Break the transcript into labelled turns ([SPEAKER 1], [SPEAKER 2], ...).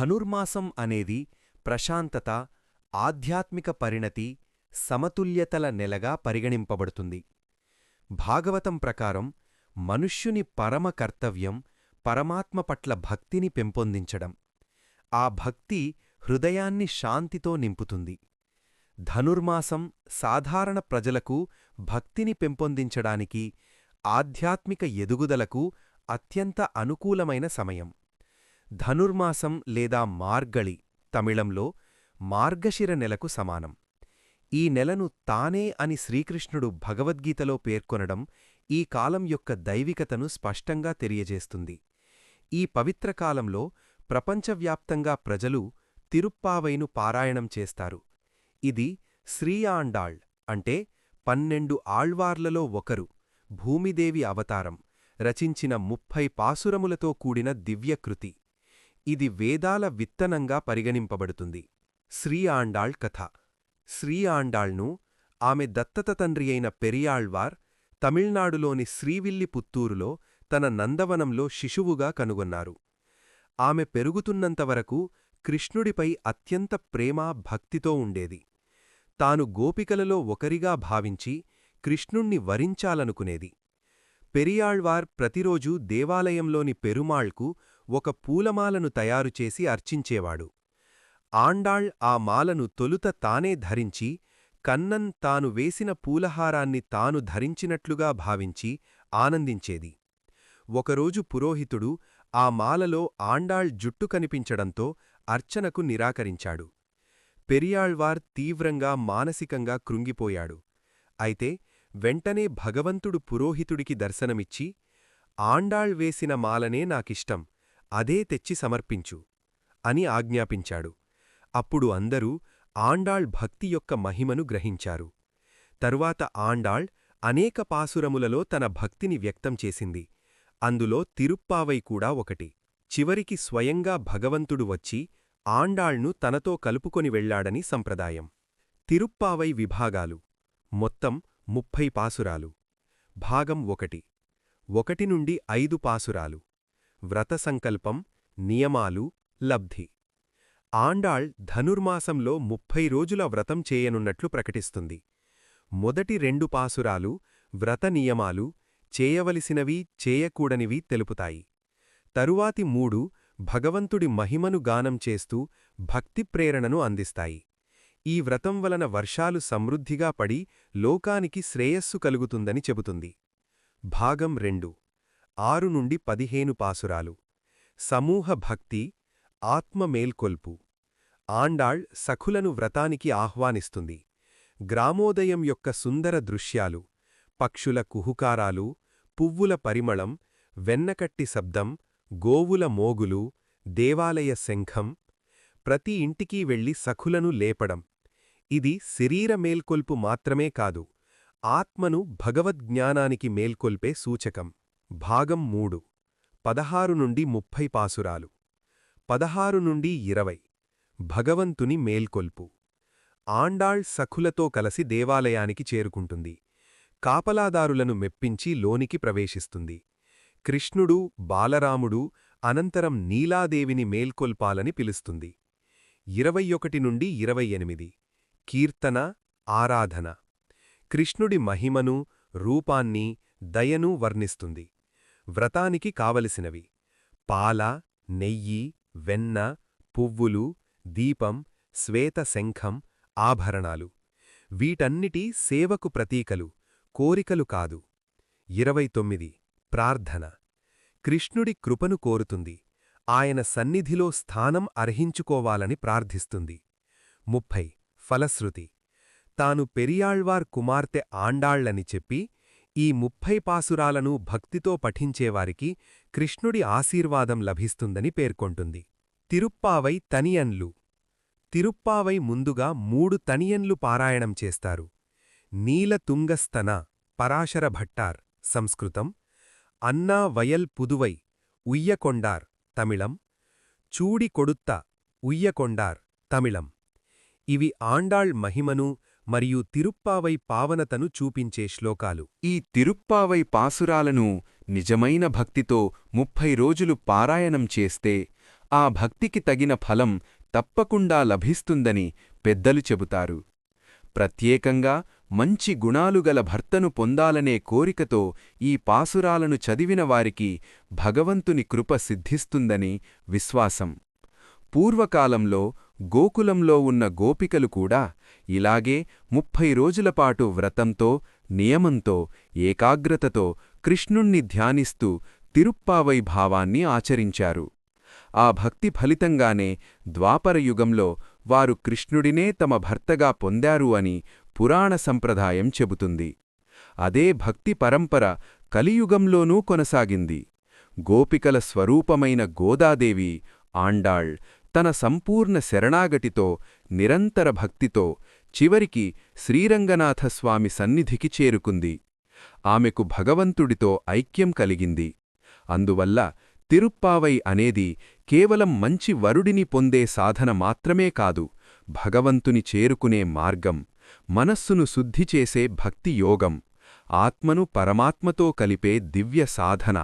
[SPEAKER 1] ధనుర్మాసం అనేది ప్రశాంతత ఆధ్యాత్మిక పరిణతి సమతుల్యతల నెలగా పరిగణింపబడుతుంది. భాగవతం ప్రకారం మనుష్యుని పరమ కర్తవ్యం పరమాత్మ పట్ల భక్తిని పెంపొందించడం. ఆ భక్తి హృదయాన్ని శాంతితో నింపుతుంది. ధనుర్మాసం సాధారణ ప్రజలకు భక్తిని పెంపొందించడానికి ఆధ్యాత్మిక ఎదుగుదలకు అత్యంత అనుకూలమైన సమయం. ధనుర్మాసం లేదా మార్గళి తమిళంలో మార్గశిర నెలకు సమానం. ఈ నెలను తానే అని శ్రీకృష్ణుడు భగవద్గీతలో పేర్కొనడం ఈ కాలం యొక్క దైవికతను స్పష్టంగా తెలియజేస్తుంది. ఈ పవిత్ర కాలంలో ప్రపంచవ్యాప్తంగా ప్రజలు తిరుప్పావైను పారాయణం చేస్తారు. ఇది శ్రీయాండాళ్ అంటే పన్నెండు ఆళ్వార్లలో ఒకరు భూమిదేవి అవతారం రచించిన ముప్పై పాసురములతో కూడిన దివ్యకృతి. ఇది వేదాల విత్తనంగా పరిగణింపబడుతుంది. శ్రీ ఆండాళ్ కథ. శ్రీ ఆండాళ్ను ఆమె దత్తత తండ్రి అయిన పెరియాళ్వార్ తమిళనాడులోని శ్రీవిల్లి పుత్తూరులో తన నందవనంలో శిశువుగా కనుగొన్నారు. ఆమె పెరుగుతున్నంతవరకు కృష్ణుడిపై అత్యంత ప్రేమ భక్తితో ఉండేది. తాను గోపికలలో ఒకరిగా భావించి కృష్ణుణ్ణి వరించాలనుకునేది. పెరియాళ్వార్ ప్రతిరోజూ దేవాలయంలోని పెరుమాళ్కు ఒక పూలమాలను తయారుచేసి అర్చించేవాడు. ఆండాళ్ ఆ మాలను తొలుత తానే ధరించి కన్నన్ తాను వేసిన పూలహారాన్ని తాను ధరించినట్లుగా భావించి ఆనందించేది. ఒకరోజు పురోహితుడు ఆ మాలలో ఆండాళ్ జుట్టు కనిపించడంతో అర్చనకు నిరాకరించాడు. పెరియాళ్వార్ తీవ్రంగా మానసికంగా కృంగిపోయాడు. అయితే వెంటనే భగవంతుడు పురోహితుడికి దర్శనమిచ్చి ఆండాళ్ వేసిన మాలనే నాకిష్టం. అదే తెచ్చి సమర్పించు అని ఆజ్ఞాపించాడు. అప్పుడు అందరూ ఆండాళ్ భక్తి యొక్క మహిమను గ్రహించారు. తరువాత ఆండాళ్ అనేక పాసురములలో తన భక్తిని వ్యక్తం చేసింది. అందులో తిరుప్పావై కూడా ఒకటి. చివరికి స్వయంగా భగవంతుడు వచ్చి ఆండాళ్ను తనతో కలుపుకొని వెళ్ళాడని సంప్రదాయం. తిరుప్పావై విభాగాలు. మొత్తం ముప్పై పాసురాలు. భాగం ఒకటి. ఒకటి నుండి ఐదు పాసురాలు. వ్రత సంకల్పం నియమాలు లబ్ధి. ఆండాళ్ ధనుర్మాసంలో ముప్పై రోజుల వ్రతం చేయనున్నట్లు ప్రకటిస్తుంది. మొదటి రెండు పాసురాలు వ్రత నియమాలు చేయవలసినవి చేయకూడనివి తెలుపుతాయి. తరువాతి మూడు భగవంతుడి మహిమను గానం చేస్తూ భక్తి ప్రేరణను అందిస్తాయి. ఈ వ్రతం వలన వర్షాలు సమృద్ధిగా పడి లోకానికి శ్రేయస్సు కలుగుతుందని చెబుతుంది. భాగం రెండు ఆరు నుండి పదిహేను పాసురాలు. సమూహ భక్తి ఆత్మ మేల్కొల్పు. ఆండాళ్ సఖులను వ్రతానికి ఆహ్వానిస్తుంది. గ్రామోదయం యొక్క సుందర దృశ్యాలు పక్షుల కుహుకారాలు పువ్వుల పరిమళం వెన్నకట్టి శబ్దం గోవుల మోగులు దేవాలయ శంఖం. ప్రతి ఇంటికి వెళ్ళి సఖులను లేపడం. ఇది శరీర మేల్కొల్పు మాత్రమే కాదు ఆత్మను భగవద్జ్ఞానానికి మేల్కొల్పే సూచకం. భాగం మూడు. పదహారు నుండి ముప్పై పాసురాలు. పదహారు నుండి ఇరవై. భగవంతుని మేల్కొల్పు. ఆండాళ్ సఖులతో కలసి దేవాలయానికి చేరుకుంటుంది. కాపలాదారులను మెప్పించి లోనికి ప్రవేశిస్తుంది. కృష్ణుడు బాలరాముడు అనంతరం నీలాదేవిని మేల్కొల్పాలని పిలుస్తుంది. ఇరవై ఒకటి నుండి ఇరవై ఎనిమిది. కీర్తన ఆరాధన. కృష్ణుడి మహిమను రూపాన్ని దయను వర్ణిస్తుంది. వ్రతానికి కావలసినవి. పాల నెయ్యి వెన్న పువ్వులు దీపం శ్వేత శంఖం ఆభరణాలు. వీటన్నిటి సేవకు ప్రతీకలు కోరికలు కాదు. ఇరవై తొమ్మిది. ప్రార్థన. కృష్ణుడి కృపను కోరుతుంది. ఆయన సన్నిధిలో స్థానం అర్హించుకోవాలని ప్రార్థిస్తుంది. ముప్పై. ఫలశ్రుతి. తాను పెరియాళ్వార్ కుమార్తె ఆండాళ్ళని చెప్పి ఈ ముప్పై పాసురాలను భక్తితో పఠించేవారికి కృష్ణుడి ఆశీర్వాదం లభిస్తుందని పేర్కొంటుంది. తిరుప్పావై తనియన్లు. తిరుప్పావై ముందుగా మూడు తనియన్లు పారాయణం చేస్తారు. నీల తుంగస్తన పరాశర భట్టార్ సంస్కృతం. అన్నా వయల్ పుదువై ఉయ్యకొండార్ తమిళం. చూడి కొడుత్త ఉయ్యకొండార్ తమిళం. ఇవి ఆండాళ్ మహిమను మరియు తిరుప్పావై పావనతను చూపించే శ్లోకాలు.
[SPEAKER 2] ఈ తిరుప్పావై పాసురాలను నిజమైన భక్తితో ముప్పై రోజులు పారాయణం చేస్తే ఆ భక్తికి తగిన ఫలం తప్పకుండా లభిస్తుందని పెద్దలు చెబుతారు. ప్రత్యేకంగా మంచి గుణాలుగల భర్తను పొందాలనే కోరికతో ఈ పాసురాలను చదివిన వారికి భగవంతుని కృప సిద్ధిస్తుందని విశ్వాసం. పూర్వకాలంలో గోకులంలో ఉన్న గోపికలు కూడా ఇలాగే ముప్పై రోజులపాటు వ్రతంతో నియమంతో ఏకాగ్రతతో కృష్ణుణ్ణి ధ్యానిస్తూ తిరుప్పావై భావాన్ని ఆచరించారు. ఆ భక్తి ఫలితంగానే ద్వాపరయుగంలో వారు కృష్ణుడినే తమ భర్తగా పొందారు అని పురాణ సంప్రదాయం చెబుతుంది. అదే భక్తి పరంపర కలియుగంలోనూ కొనసాగింది. గోపికల స్వరూపమైన గోదాదేవి ఆండాళ్ తన సంపూర్ణ శరణాగటితో నిరంతర భక్తితో చివరికి శ్రీరంగనాథస్వామి సన్నిధికి చేరుకుంది. ఆమెకు భగవంతుడితో ఐక్యం కలిగింది. అందువల్ల తిరుప్పావై అనేది కేవలం మంచి వరుడిని పొందే సాధన మాత్రమే కాదు భగవంతుని చేరుకునే మార్గం మనస్సును శుద్ధి చేసే భక్తి యోగం ఆత్మను పరమాత్మతో కలిపే దివ్య సాధన.